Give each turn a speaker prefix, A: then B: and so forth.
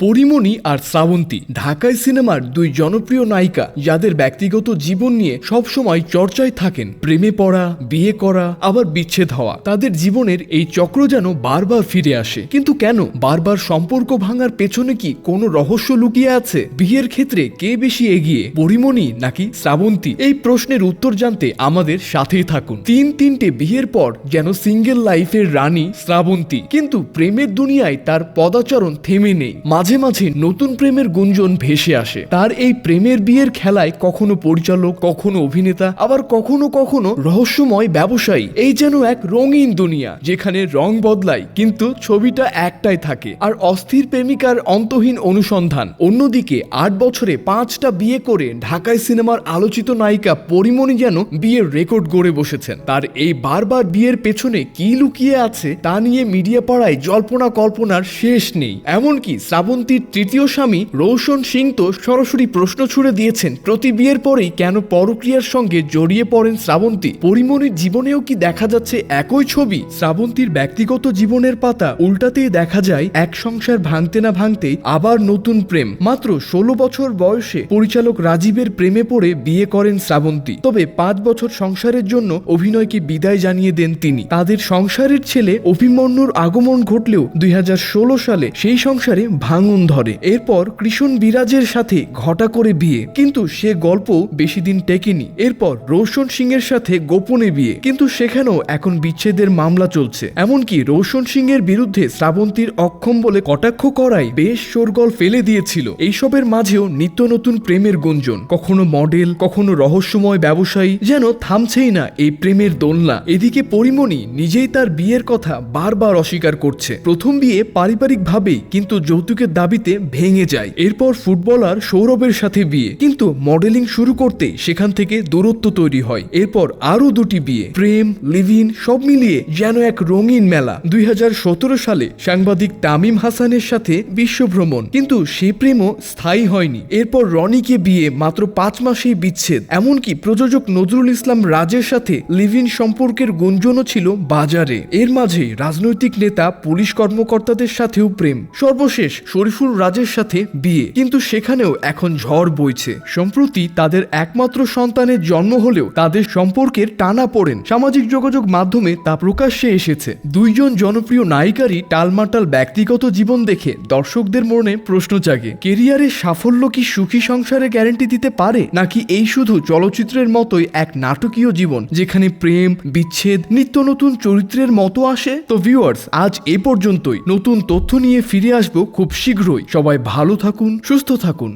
A: পরিমণি আর শ্রাবন্তী ঢাকায় সিনেমার দুই জনপ্রিয় নায়িকা যাদের ব্যক্তিগত জীবন নিয়ে সবসময় চর্চায় থাকেন। প্রেমে পড়া, বিয়ে করা, আবার বিচ্ছেদ হওয়া। তাদের জীবনের এই চক্র যেন বারবার ফিরে আসে। কিন্তু কেন বারবার সম্পর্ক ভাঙার পেছনে কি কোনো রহস্য লুকিয়ে আছে? বিয়ের ক্ষেত্রে কে বেশি এগিয়ে, পরিমণি নাকি শ্রাবন্তী? এই প্রশ্নের উত্তর জানতে আমাদের সাথেই থাকুন। তিন তিনটে বিয়ের পর যেন সিঙ্গেল লাইফের রানী শ্রাবন্তী। কিন্তু প্রেমের দুনিয়ায় তার পদাচরণ থেমে নেই। মাঝে মাঝে মাঝে নতুন প্রেমের গুঞ্জন ভেসে আসে। তার এই প্রেমের বিয়ের খেলায় কখনো পরিচালক, কখনো অভিনেতা, আবার কখনো কখনো রহস্যময় ব্যবসায়ী। এই যেন এক রঙিন দুনিয়া, যেখানে রং বদলায়, কিন্তু ছবিটা একটাই থাকে। আর অস্থির প্রেমিকার অন্তহীন অনুসন্ধান। অন্যদিকে, আট বছরে পাঁচটা বিয়ে করে ঢাকায় সিনেমার আলোচিত নায়িকা পরিমণি যেন বিয়ের রেকর্ড গড়ে বসেছেন। তার এই বারবার বিয়ের পেছনে কি লুকিয়ে আছে, তা নিয়ে মিডিয়া পাড়ায় জল্পনা কল্পনার শেষ নেই। এমনকি শ্রাবন্তীর তৃতীয় স্বামী রৌশন সিং তো সরাসরি প্রশ্ন ছুড়ে দিয়েছেন, প্রতি বিয়ের পরেই কেন পরক্রিয়ার সঙ্গে জড়িয়ে পড়েন শ্রাবন্তী? পরিমণির জীবনেও কি দেখা যাচ্ছে একই ছবি? শ্রাবন্তীর ব্যক্তিগত জীবনের পাতা উল্টাতেই দেখা যায়, এক সংসার ভাঙতে না ভাঙতেই আবার নতুন প্রেম। মাত্র ষোলো বছর বয়সে পরিচালক রাজীবের প্রেমে পড়ে বিয়ে করেন শ্রাবন্তী। তবে পাঁচ বছর সংসারের জন্য অভিনয়কে বিদায় জানিয়ে দেন তিনি। তাদের সংসারের ছেলে অভিমন্যুর আগমন ঘটলেও দুই হাজার ষোলো সালে সেই সংসারে ভাঙন ধরে। এরপর কৃষ্ণ বিরাজের সাথে ঘটা করে বিয়ে। কিন্তু সে গল্প বেশি দিন টেকেনি। এরপর রোশন সিং এর সাথে গোপনে বিয়ে। কিন্তু সেখানেও এখন বিচ্ছেদের মামলা চলছে। এমনকি রোশন সিং এর বিরুদ্ধে শ্রাবন্তীর অক্ষম বলে কটাক্ষ করাই বেশ শোরগোল ফেলে দিয়েছিল। এইসবের মাঝেও নিত্য নতুন প্রেমের গুঞ্জন। কখনো মডেল, কখনো রহস্যময় ব্যবসায়ী যেন থামছেই না এই প্রেমের দোলনা। এদিকে পরিমণি নিজেই তার বিয়ের কথা বারবার অস্বীকার করছে। প্রথম বিয়ে পারিবারিক ভাবেই কিন্তু যৌতুকের দাবিতে ভেঙে যায়। এরপর ফুটবলার সৌরভের সাথে বিয়ে। কিন্তু মডেলিং শুরু করতে সেখান থেকে দূরত্ব তৈরি হয়। এরপর আরও দুটি বিয়ে। প্রেম, লিভিন সব মিলিয়ে যেন এক রঙিন মেলা। দুই সালে সাংবাদিক তামিম হাসানের সাথে বিশ্বভ্রমণ। কিন্তু সে প্রেমও স্থায়ী হয়নি। এরপর রনিকে বিয়ে মাত্র পাঁচ মাসেই বিচ্ছেদ। এমনকি প্রযোজক নজরুল ইসলাম রাজের সাথে লিভিন সম্পর্কের গুঞ্জনও ছিল বাজারে। এর মাঝে রাজনৈতিক নেতা, পুলিশ কর্মকর্তাদের সাথেও প্রেম। সর্বশেষ শরীফুল রাজের সাথে বিয়ে। কিন্তু সেখানেও এখন ঝড় বইছে। সম্প্রতি তাদের একমাত্র সন্তানের জন্ম হলেও তাদের সম্পর্কের টানা পড়েন। সামাজিক যোগাযোগ মাধ্যমে তা প্রকাশ্যে এসেছে। দুইজন জনপ্রিয় নায়িকারই টালমাটাল ব্যক্তিগত জীবন দেখে দর্শকদের মনে প্রশ্ন জাগে কেরিয়ারের সাফল্য কি সুখী সংসারে গ্যারান্টি দিতে পারে? নাকি এই শুধু চলচ্চিত্রের মতোই এক নাটকীয় জীবন, যেখানে প্রেম, বিচ্ছেদ, নিত্য নতুন চরিত্রের মতো আসে? তো ভিউয়ার্স আজ এ পর্যন্তই। নতুন তথ্য নিয়ে ফিরে আসব খুব শীঘ্রই সবাই ভালো থাকুন সুস্থ থাকুন।